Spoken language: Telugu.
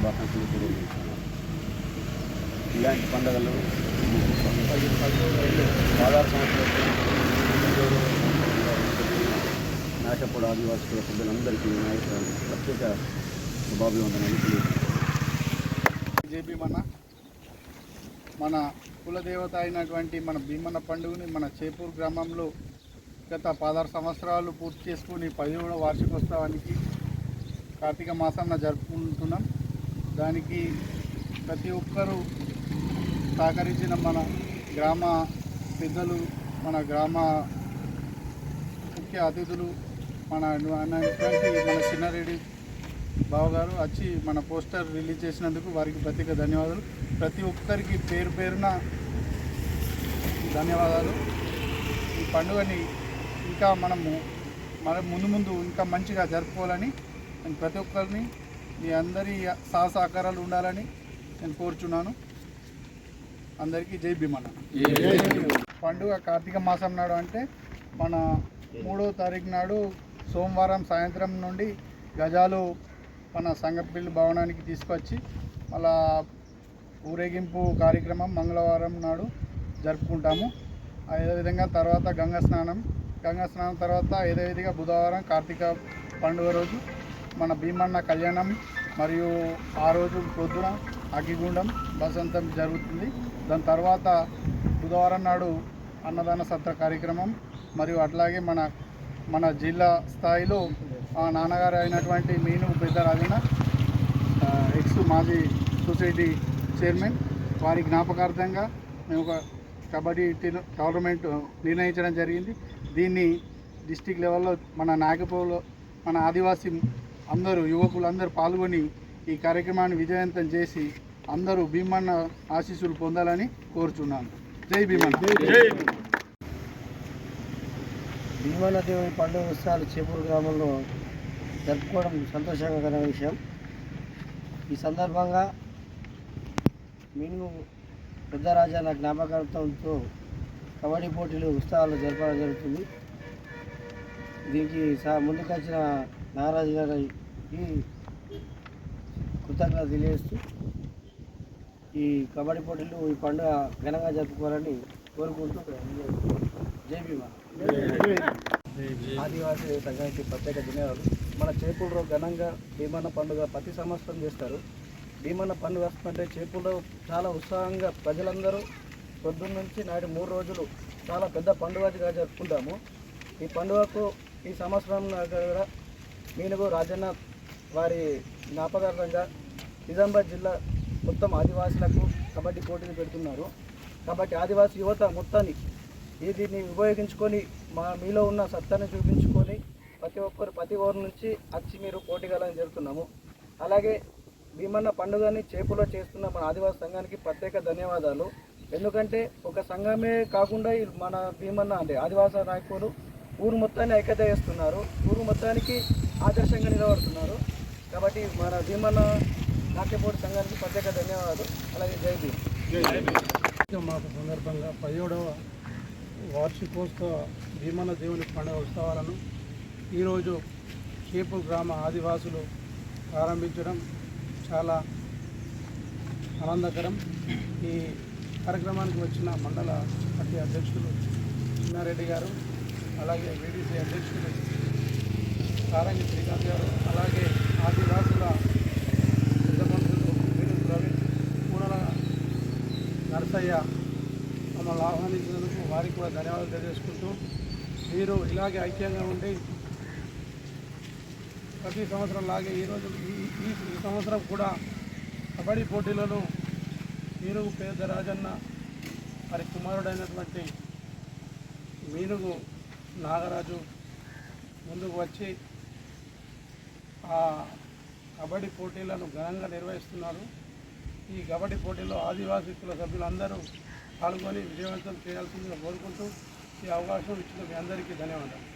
శుభాకాంక్షలు తెలియజేస్తున్నాను ఇలాంటి పండుగలు ఆధార సంవత్సరాలు నాటపూడ ఆదివాసుల ప్రజలందరికీ నాయకులు ప్రత్యేక శుభాభివందనలు తెలియజేస్తున్నాను జేబీ మన మన కులదేవత అయినటువంటి మన భీమన్న పండుగని మన చేపూర్ గ్రామంలో గత పదహారు సంవత్సరాలు పూర్తి చేసుకుని పదిహేడవ వార్షికోత్సవానికి కార్తీక మాసంన జరుపుకుంటున్నాం. దానికి ప్రతి ఒక్కరూ సహకరించిన మన గ్రామ పెద్దలు మన గ్రామ ముఖ్య అతిథులు మన మన చిన్నారెడ్డి బావగారు వచ్చి మన పోస్టర్ రిలీజ్ చేసినందుకు వారికి ప్రత్యేక ధన్యవాదాలు. ప్రతి ఒక్కరికి పేరు పేరున ధన్యవాదాలు. ఈ పండుగని ఇంకా మనము మన ముందు ముందు ఇంకా మంచిగా జరుపుకోవాలని ప్రతి ఒక్కరిని మీ అందరి సహ సహకారాలు ఉండాలని నేను కోరుచున్నాను. అందరికీ జై భీమన్న. పండుగ కార్తీక మాసం నాడు అంటే మన మూడో తారీఖు నాడు సోమవారం సాయంత్రం నుండి గజాలు మన సంగపిల్లి భవనానికి తీసుకొచ్చి మళ్ళా ఊరేగింపు కార్యక్రమం మంగళవారం నాడు జరుపుకుంటాము. అదేవిధంగా తర్వాత గంగా స్నానం. గంగా స్నానం తర్వాత యథావిధిగా బుధవారం కార్తీక పండుగ రోజు మన భీమన్న కళ్యాణం మరియు ఆ రోజు పొద్దున అగ్గిగుండం వసంతం జరుగుతుంది. దాని తర్వాత బుధవారం నాడు అన్నదాన సత్ర కార్యక్రమం మరియు అట్లాగే మన మన జిల్లా స్థాయిలో ఆ నాన్నగారు అయినటువంటి మీను పెద్దరాజన ఎక్స్ మాజీ సొసైటీ చైర్మన్ వారి జ్ఞాపకార్థంగా మేము ఒక కబడ్డీ టోర్నమెంట్ నిర్ణయించడం జరిగింది. దీన్ని డిస్టిక్ లెవెల్లో మన నాగపూర్లో మన ఆదివాసీ అందరూ యువకులు అందరూ పాల్గొని ఈ కార్యక్రమాన్ని విజయవంతం చేసి అందరూ భీమన్న ఆశీస్సులు పొందాలని కోరుచున్నాను. జై భీమన్న. భీమన్న. దేవుని పండుగ ఉత్సవాలు చేపూరు గ్రామంలో జరుపుకోవడం సంతోషకరమైన విషయం. ఈ సందర్భంగా మీను పెద్దరాజాల జ్ఞాపకార్థంతో కబడ్డీ పోటీలు ఉత్సవాలు జరపడం జరుగుతుంది. దీనికి సా ముందుకొచ్చిన నాగరాజు గారికి కృతజ్ఞత తెలియజేస్తూ ఈ కబడ్డీ పోటీలు ఈ పండుగ ఘనంగా జరుపుకోవాలని కోరుకుంటూ జై భీమా. ఆదివాసీ సంఘానికి ప్రత్యేక ధన్యవాదాలు మన చేపూరులో ఘనంగా భీమన్న పండుగ ప్రతి సంవత్సరం చేస్తారు. భీమన్న పండుగ వస్తుందంటే చేపూరులో చాలా ఉత్సాహంగా ప్రజలందరూ పొద్దున్న నుంచి నాటి మూడు రోజులు చాలా పెద్ద పండుగగా జరుపుకుంటాము. ఈ పండుగకు ఈ సంవత్సరం కూడా మీనుగు రాజన్న వారి జ్ఞాపకార్థంగా నిజామాబాద్ జిల్లా మొత్తం ఆదివాసులకు కబడ్డీ పోటీలు పెడుతున్నారు. కాబట్టి ఆదివాసీ యువత మొత్తాన్ని ఈ దీన్ని ఉపయోగించుకొని మా మీలో ఉన్న సత్తాన్ని చూపించుకొని ప్రతి ఒక్కరు ప్రతి ఊరు నుంచి వచ్చి మీరు పోటీగాలని జరుగుతున్నాము అలాగే భీమన్న పండుగని చేపులో చేస్తున్న మన ఆదివాసీ సంఘానికి ప్రత్యేక ధన్యవాదాలు. ఎందుకంటే ఒక సంఘమే కాకుండా మన భీమన్న అంటే ఆదివాస నాయకులు ఊరు మొత్తాన్ని ఐక్యత చేస్తున్నారు. ఊరు మొత్తానికి ఆదర్శంగా నిలబడుతున్నారు. కాబట్టి మన భీమన్న నాట్యపోటీ సంఘానికి ప్రత్యేక ధన్యవాదాలు. అలాగే జై భీమ్. మాస సందర్భంగా పదిహేడవ వార్షికోత్సవ భీమన దేవుని పండుగ ఉత్సవాలను ఈరోజు చేపు గ్రామ ఆదివాసులు ప్రారంభించడం చాలా ఆనందకరం. ఈ కార్యక్రమానికి వచ్చిన మండల పార్టీ అధ్యక్షులు చిన్నారెడ్డి గారు అలాగే వీడీసీ అధ్యక్షులు సారంగి శ్రీకాంత్ గారు అలాగే ఆదివాసుల పెద్ద మనుషులు వీరు ప్రవీణ్ కూడల నరసయ్య మమ్మల్ని ఆహ్వానించినందుకు వారికి కూడా ధన్యవాదాలు తెలియజేసుకుంటూ మీరు ఇలాగే ఐక్యంగా ఉండి ప్రతి సంవత్సరం లాగే ఈరోజు ఈ ఈ ఈ సంవత్సరం కూడా కబడ్డీ పోటీలలో మీనుగు పేద రాజన్న వారి కుమారుడైనటువంటి మీనుగు నాగరాజు ముందుకు వచ్చి ఆ కబడ్డీ పోటీలను ఘనంగా నిర్వహిస్తున్నారు. ఈ కబడ్డీ పోటీలో ఆదివాసీ కుల సభ్యులందరూ పాల్గొని విజయవంతం చేయాల్సిందిగా కోరుకుంటూ ఈ అవకాశం ఇచ్చిన మీ అందరికీ ధన్యవాదాలు.